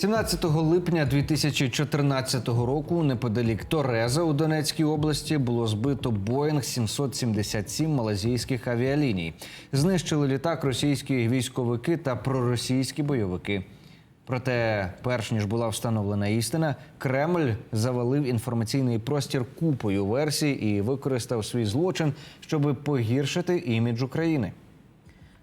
17 липня 2014 року неподалік Тореза у Донецькій області було збито Боїнг 777 малазійських авіаліній. Знищили літак російські військовики та проросійські бойовики. Проте, перш ніж була встановлена істина, Кремль завалив інформаційний простір купою версій і використав свій злочин, щоб погіршити імідж України.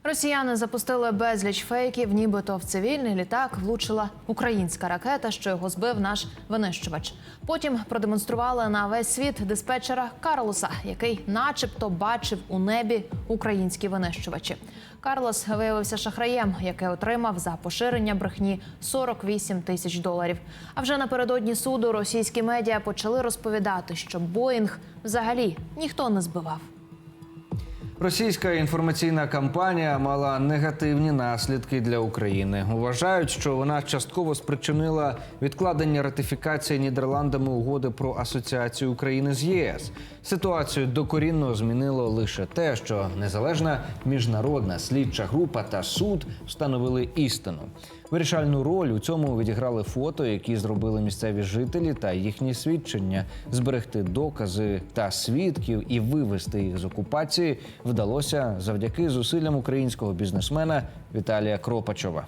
Росіяни запустили безліч фейків, нібито в цивільний літак влучила українська ракета, що його збив наш винищувач. Потім продемонстрували на весь світ диспетчера Карлоса, який, начебто, бачив у небі українські винищувачі. Карлос виявився шахраєм, який отримав за поширення брехні 48 тисяч доларів. А вже напередодні суду російські медіа почали розповідати, що Боїнг взагалі ніхто не збивав. Російська інформаційна кампанія мала негативні наслідки для України. Вважають, що вона частково спричинила відкладення ратифікації Нідерландами угоди про асоціацію України з ЄС. Ситуацію докорінно змінило лише те, що незалежна міжнародна слідча група та суд встановили істину. Вирішальну роль у цьому відіграли фото, які зробили місцеві жителі та їхні свідчення. Зберегти докази та свідків і вивести їх з окупації вдалося завдяки зусиллям українського бізнесмена Віталія Кропачова.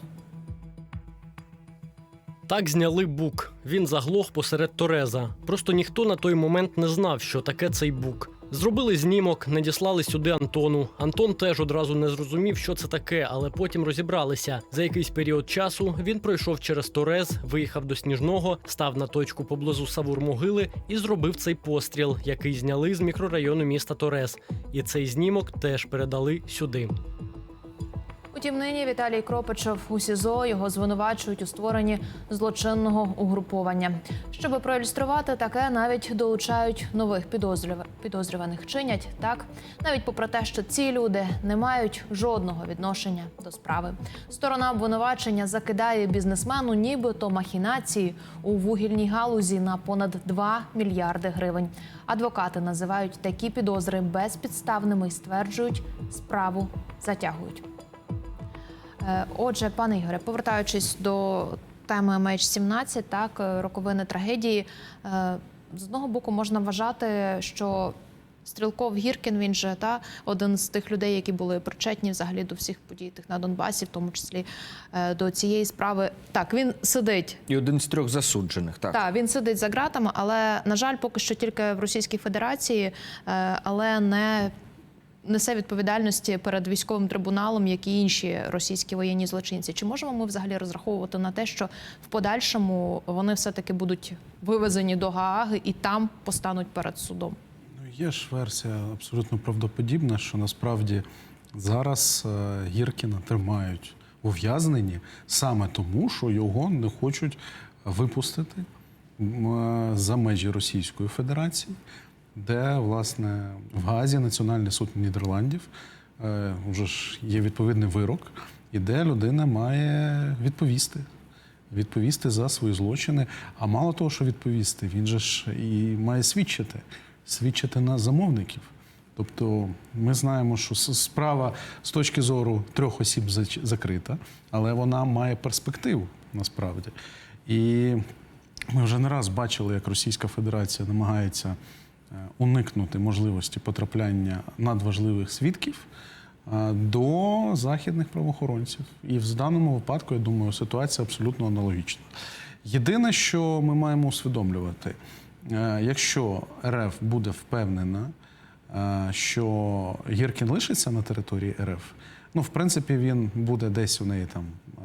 Так зняли бук. Він заглох посеред Тореза. Просто ніхто на той момент не знав, що таке цей бук. Зробили знімок, надіслали сюди Антону. Антон теж одразу не зрозумів, що це таке, але потім розібралися. За якийсь період часу він пройшов через Торез, виїхав до Сніжного, став на точку поблизу Савур-могили і зробив цей постріл, який зняли з мікрорайону міста Торез. І цей знімок теж передали сюди. Утім, нині Віталій Кропачов у СІЗО його звинувачують у створенні злочинного угруповання. Щоб проілюструвати таке, навіть долучають нових підозрюва- підозрюваних. Чинять так, навіть попри те, що ці люди не мають жодного відношення до справи. Сторона обвинувачення закидає бізнесмену, нібито махінації у вугільній галузі на понад 2 мільярди гривень. Адвокати називають такі підозри безпідставними і стверджують, справу затягують. Е, Отже, пане Ігоре, повертаючись до теми MH17, так е, роковини трагедії, е, з одного боку можна вважати, що Стрілков Гіркін, він же та один з тих людей, які були причетні взагалі до всіх подій тих на Донбасі, в тому числі до цієї справи. Так, він сидить І один з трьох засуджених. Так, так, він сидить за ґратами, але на жаль, поки що тільки в Російській Федерації, але не несе відповідальності перед військовим трибуналом, як і інші російські воєнні злочинці. Чи можемо ми взагалі розраховувати на те, що в подальшому вони все таки будуть вивезені до Гааги і там постануть перед судом? Ну, є ж версія абсолютно правдоподібна, що насправді зараз е, Гіркіна тримають ув'язненні саме тому, що його не хочуть випустити е, за межі Російської Федерації, де, власне, в Газі Національний суд Нідерландів е, вже ж є відповідний вирок, і де людина має відповісти. Відповісти за свої злочини. А мало того, що відповісти, він же ж і має свідчити, свідчити на замовників. Тобто ми знаємо, що справа з точки зору трьох осіб закрита, але вона має перспективу насправді. І ми вже не раз бачили, як Російська Федерація намагається уникнути можливості потрапляння надважливих свідків е, до західних правоохоронців. І в даному випадку, я думаю, ситуація абсолютно аналогічна. Єдине, що ми маємо усвідомлювати, е, якщо РФ буде впевнена, е, що Гіркін лишиться на території РФ, ну, в принципі, він буде десь у неї там е,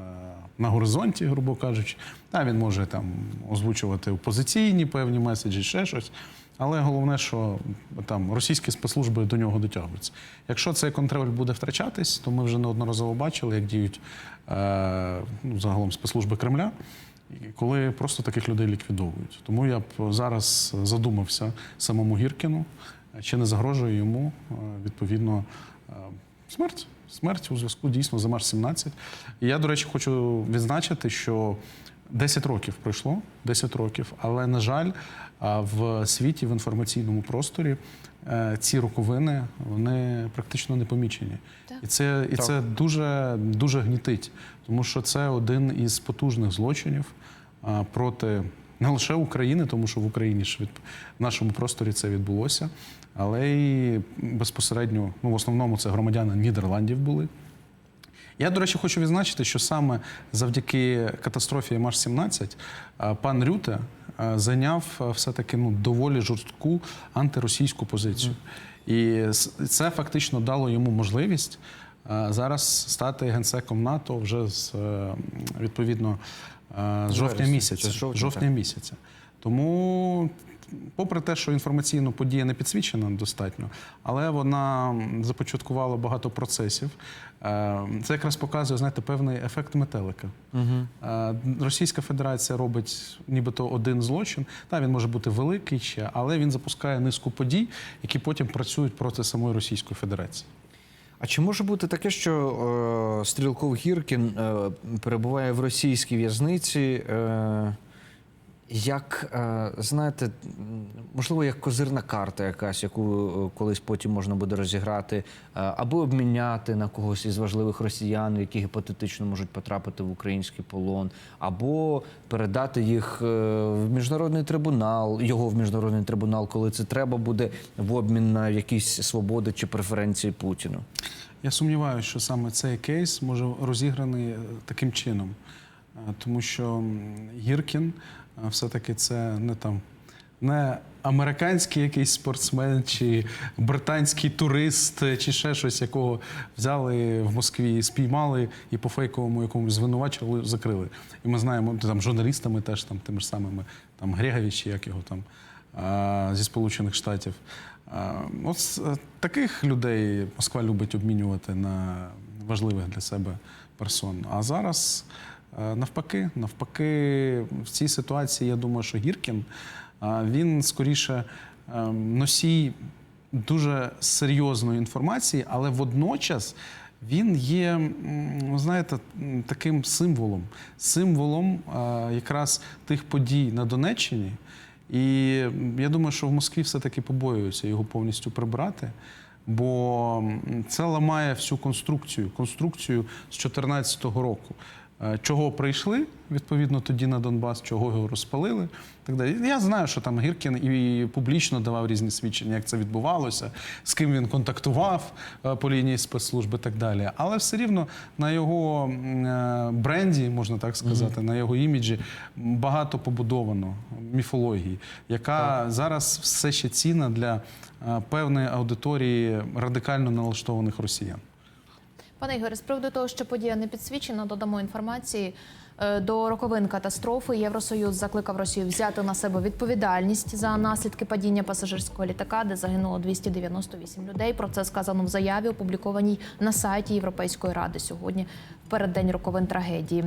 на горизонті, грубо кажучи. Та він може там озвучувати опозиційні певні меседжі, ще щось. Але головне, що там російські спецслужби до нього дотягуються. Якщо цей контроль буде втрачатись, то ми вже неодноразово бачили, як діють е, ну, загалом спецслужби Кремля, коли просто таких людей ліквідовують. Тому я б зараз задумався самому Гіркіну, чи не загрожує йому е, відповідно е, смерть. Смерть у зв'язку дійсно за Марс 17. І я, до речі, хочу відзначити, що 10 років пройшло, 10 років, але, на жаль, а, в світі, в інформаційному просторі е, ці роковини вони практично не помічені. Так. І це, і це дуже, дуже гнітить, тому що це один із потужних злочинів проти не лише України, тому що в Україні ж від в нашому просторі це відбулося, але й безпосередньо, ну в основному це громадяни Нідерландів були. Я, до речі, хочу відзначити, що саме завдяки катастрофі МАШ-17 е, пан Рюте е, зайняв е, все-таки ну, доволі жорстку антиросійську позицію. І це фактично дало йому можливість зараз стати генсеком НАТО вже з відповідно з жовтня місяця. жовтня місяця. Тому, попри те, що інформаційно подія не підсвічена достатньо, але вона започаткувала багато процесів. Е, Це якраз показує, знаєте, певний ефект метелика. Е, Російська Федерація робить нібито один злочин. Та він може бути великий ще, але він запускає низку подій, які потім працюють проти самої Російської Федерації. А чи може бути таке, що е, Стрілков Гіркін е, перебуває в російській в'язниці? Е, як, е, знаєте, можливо, як козирна карта якась, яку е, колись потім можна буде розіграти, е, або обміняти на когось із важливих росіян, які гіпотетично можуть потрапити в український полон, або передати їх в міжнародний трибунал, його в міжнародний трибунал, коли це треба буде в обмін на якісь свободи чи преференції Путіну. Я сумніваюся, що саме цей кейс може розіграний таким чином, тому що Гіркін все-таки це не там. Не американський якийсь спортсмен, чи британський турист, чи ще щось, якого взяли в Москві, спіймали і по фейковому якомусь звинувачили, закрили. І ми знаємо, там журналістами теж там тими ж самими там Грегович, як його там зі Сполучених Штатів. От е, таких людей Москва любить обмінювати на важливих для себе персон. А зараз навпаки, навпаки, в цій ситуації я думаю, що Гіркін він скоріше е, носій дуже серйозної інформації, але водночас. Він є, ви знаєте, таким символом, символом е, якраз тих подій на Донеччині. І я думаю, що в Москві все-таки побоюються його повністю прибрати, бо це ламає всю конструкцію, конструкцію з 2014 року. Е, Чого прийшли відповідно тоді на Донбас, чого його розпалили. Так далі. Я знаю, що там Гіркін і публічно давав різні свідчення, як це відбувалося, з ким він контактував е, по лінії спецслужб і так далі. Але все рівно на його е, бренді, можна так сказати, на його іміджі багато побудовано міфології, яка зараз все ще цінна для певної аудиторії радикально налаштованих росіян. Пане Ігоре, з приводу того, що подія не підсвічена, додамо інформації. Е, До роковин катастрофи Євросоюз закликав Росію взяти на себе відповідальність за наслідки падіння пасажирського літака, де загинуло 298 людей. Про це сказано в заяві, опублікованій на сайті Європейської ради сьогодні, в переддень роковин трагедії.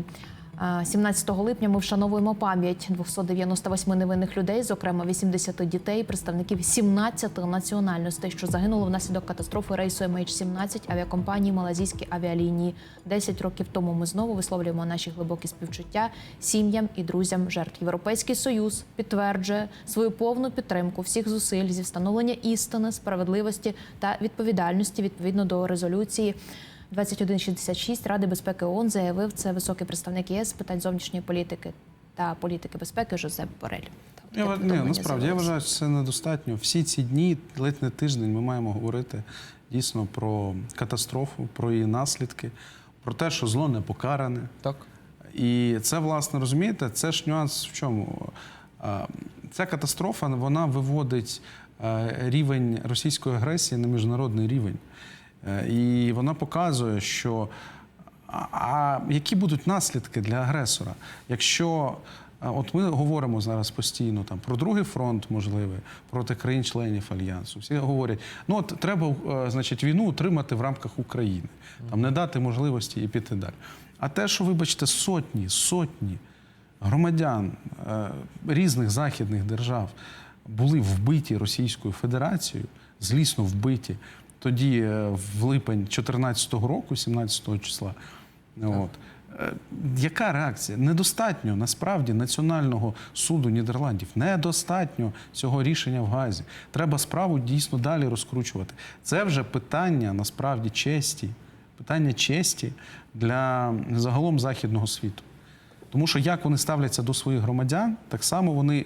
Е, 17 липня ми вшановуємо пам'ять 298 невинних людей, зокрема 80 дітей, представників 17 національностей, що загинули внаслідок катастрофи рейсу MH17 авіакомпанії Малазійські авіалінії. 10 років тому ми знову висловлюємо наші глибокі співчуття сім'ям і друзям жертв. Європейський союз підтверджує свою повну підтримку всіх зусиль зі встановлення істини, справедливості та відповідальності відповідно до резолюції. 2166 Ради безпеки ООН заявив це високий представник ЄС з питань зовнішньої політики та політики безпеки Жозеп Борель. Я, ні, насправді я вважаю, що це недостатньо. Всі ці дні, ледь не тиждень, ми маємо говорити дійсно про катастрофу, про її наслідки, про те, що зло не покаране. Так. І це, власне, розумієте, це ж нюанс в чому? Ця катастрофа вона виводить е, рівень російської агресії на міжнародний рівень. Е, І вона показує, що а, які будуть наслідки для агресора, якщо от ми говоримо зараз постійно там про другий фронт можливий проти країн-членів альянсу. Всі говорять, ну от треба е, значить війну утримати в рамках України, там не дати можливості і піти далі. А те, що вибачте, сотні, сотні громадян е, різних західних держав були вбиті Російською Федерацією, злісно вбиті тоді, е, в липень 2014 року, 17 числа. От. Е, Яка реакція? Недостатньо насправді Національного суду Нідерландів. Недостатньо цього рішення в Газі. Треба справу дійсно далі розкручувати. Це вже питання насправді честі, питання честі для загалом західного світу. Тому що як вони ставляться до своїх громадян, так само вони,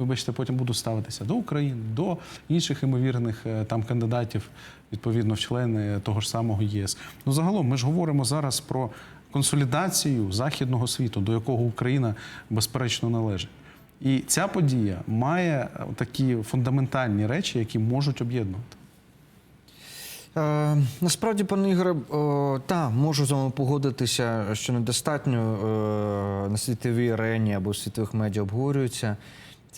вибачте, потім будуть ставитися до України, до інших імовірних е, там кандидатів, відповідно, в члени того ж самого єС. Ну, загалом, ми ж говоримо зараз про консолідацію західного світу, до якого Україна безперечно належить. І ця подія має е, такі фундаментальні речі, які можуть об'єднувати. Е, насправді, пане Ігоре, е, та можу з вами погодитися, що недостатньо е, на світовій арені або в світових медіа обговорюється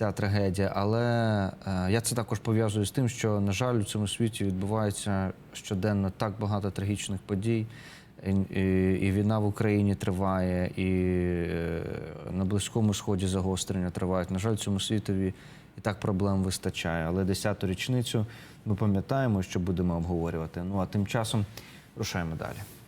ця трагедія. Але е, я це також пов'язую з тим, що, на жаль, у цьому світі відбувається щоденно так багато трагічних подій. І, і, війна в Україні триває, і е, на Близькому Сході загострення тривають. На жаль, цьому світові і так проблем вистачає. Але 10-ту річницю ми пам'ятаємо, що будемо обговорювати. Ну а тим часом рушаємо далі.